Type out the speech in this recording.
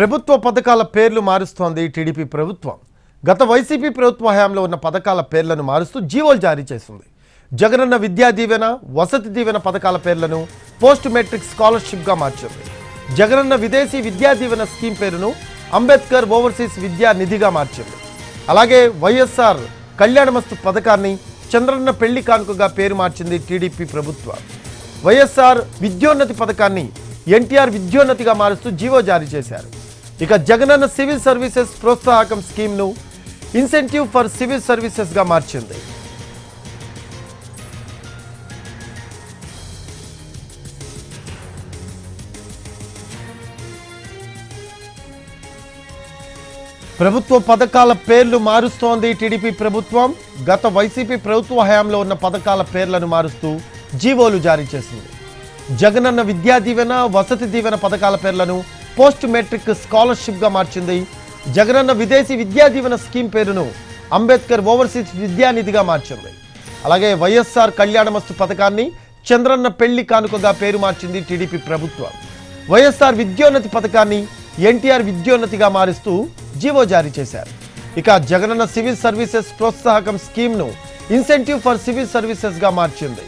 ప్రభుత్వ పథకాల పేర్లు మారుస్తోంది టీడీపీ ప్రభుత్వం. గత వైసీపీ ప్రభుత్వ హయాంలో ఉన్న పథకాల పేర్లను మారుస్తూ జీవోలు జారీ చేసింది. జగనన్న విద్యా దీవెన వసతి దీవెన పథకాల పేర్లను పోస్ట్ మెట్రిక్ స్కాలర్షిప్గా మార్చింది. జగనన్న విదేశీ విద్యా దీవెన స్కీమ్ పేరును అంబేద్కర్ ఓవర్సీస్ విద్యా నిధిగా మార్చింది. అలాగే వైఎస్ఆర్ కళ్యాణమస్తు పథకాన్ని చంద్రన్న పెళ్ళి కానుకగా పేరు మార్చింది టీడీపీ ప్రభుత్వం. వైఎస్ఆర్ విద్యోన్నతి పథకాన్ని ఎన్టీఆర్ విద్యోన్నతిగా మారుస్తూ జీవో జారీ చేశారు. ఇక జగనన్న సివిల్ సర్వీసెస్ ప్రోత్సాహకం స్కీమ్ను ఇన్సెంటివ్ ఫర్ సివిల్ సర్వీసెస్గా మార్చింది. ప్రభుత్వ పథకాల పేర్లు మారుస్తోంది టీడీపీ ప్రభుత్వం. గత వైసీపీ ప్రభుత్వ హయాంలో ఉన్న పథకాల పేర్లను మారుస్తూ జీవోలు జారీ చేసింది. జగనన్న విద్యా దీవెన వసతి దీవెన పథకాల పేర్లను పోస్ట్ మెట్రిక్ స్కాలర్షిప్గా మార్చింది. జగనన్న విదేశీ విద్యా దీవెన స్కీమ్ పేరును అంబేద్కర్ ఓవర్సీస్ విద్యానిధిగా మార్చింది. అలాగే వైఎస్ఆర్ కళ్యాణమస్తు పథకాన్ని చంద్రన్న పెళ్ళి కానుకగా పేరు మార్చింది టీడీపీ ప్రభుత్వం. వైఎస్ఆర్ విద్యోన్నతి పథకాన్ని ఎన్టీఆర్ విద్యోన్నతిగా మారుస్తూ జీవో జారీ చేశారు. ఇక జగనన్న సివిల్ సర్వీసెస్ ప్రోత్సాహకం స్కీమ్ను ఇన్సెంటివ్ ఫర్ సివిల్ సర్వీసెస్గా మార్చింది.